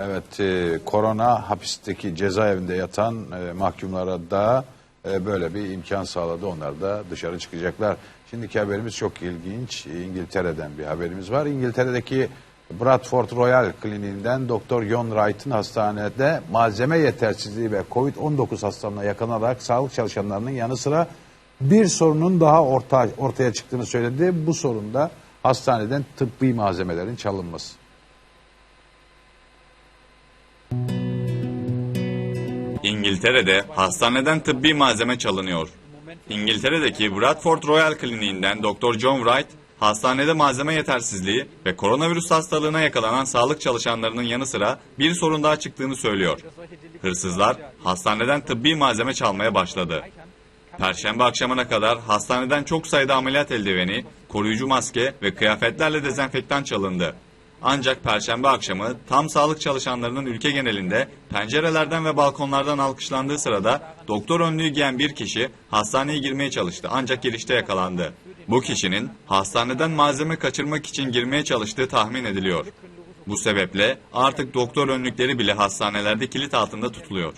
Evet, e, korona hapisteki cezaevinde yatan e, mahkumlara da e, böyle bir imkan sağladı. Onlar da dışarı çıkacaklar. Şimdiki haberimiz çok ilginç. İngiltere'den bir haberimiz var. İngiltere'deki Bradford Royal Kliniğinden Doktor John Wright'ın hastanede malzeme yetersizliği ve Covid-19 hastalığına yakalanarak sağlık çalışanlarının yanı sıra bir sorunun daha orta, ortaya çıktığını söyledi. Bu sorun da hastaneden tıbbi malzemelerin çalınması. İngiltere'de hastaneden tıbbi malzeme çalınıyor. İngiltere'deki Bradford Royal Kliniğinden Dr. John Wright, hastanede malzeme yetersizliği ve koronavirüs hastalığına yakalanan sağlık çalışanlarının yanı sıra bir sorun daha çıktığını söylüyor. Hırsızlar hastaneden tıbbi malzeme çalmaya başladı. Perşembe akşamına kadar hastaneden çok sayıda ameliyat eldiveni, koruyucu maske ve kıyafetlerle dezenfektan çalındı. Ancak perşembe akşamı tam sağlık çalışanlarının ülke genelinde pencerelerden ve balkonlardan alkışlandığı sırada doktor önlüğü giyen bir kişi hastaneye girmeye çalıştı ancak girişte yakalandı. Bu kişinin hastaneden malzeme kaçırmak için girmeye çalıştığı tahmin ediliyor. Bu sebeple artık doktor önlükleri bile hastanelerde kilit altında tutuluyor.